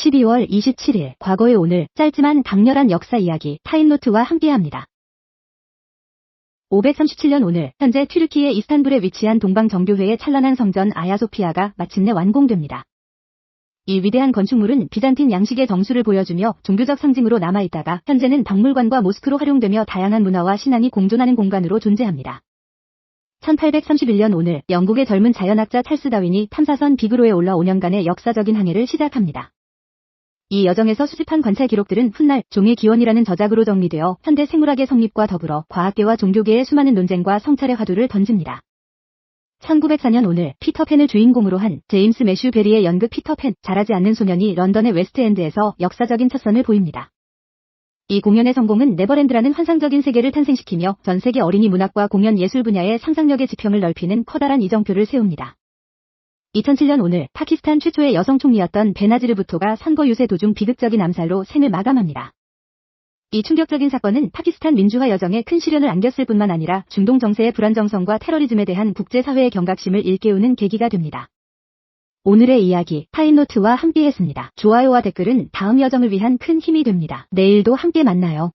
12월 27일 과거의 오늘 짧지만 강렬한 역사 이야기 타임노트와 함께합니다. 537년 오늘 현재 튀르키예 이스탄불에 위치한 동방 정교회의 찬란한 성전 아야소피아가 마침내 완공됩니다. 이 위대한 건축물은 비잔틴 양식의 정수를 보여주며 종교적 상징으로 남아있다가 현재는 박물관과 모스크로 활용되며 다양한 문화와 신앙이 공존하는 공간으로 존재합니다. 1831년 오늘 영국의 젊은 자연학자 찰스 다윈이 탐사선 비그로에 올라 5년간의 역사적인 항해를 시작합니다. 이 여정에서 수집한 관찰 기록들은 훗날 종의 기원이라는 저작으로 정리되어 현대 생물학의 성립과 더불어 과학계와 종교계의 수많은 논쟁과 성찰의 화두를 던집니다. 1904년 오늘 피터팬을 주인공으로 한 제임스 매슈 베리의 연극 피터팬 자라지 않는 소년이 런던의 웨스트엔드에서 역사적인 첫 선을 보입니다. 이 공연의 성공은 네버랜드라는 환상적인 세계를 탄생시키며 전 세계 어린이 문학과 공연 예술 분야의 상상력의 지평을 넓히는 커다란 이정표를 세웁니다. 2007년 오늘 파키스탄 최초의 여성 총리였던 베나지르 부토가 선거 유세 도중 비극적인 암살로 생을 마감합니다. 이 충격적인 사건은 파키스탄 민주화 여정에 큰 시련을 안겼을 뿐만 아니라 중동 정세의 불안정성과 테러리즘에 대한 국제사회의 경각심을 일깨우는 계기가 됩니다. 오늘의 이야기 타임노트와 함께했습니다. 좋아요와 댓글은 다음 여정을 위한 큰 힘이 됩니다. 내일도 함께 만나요.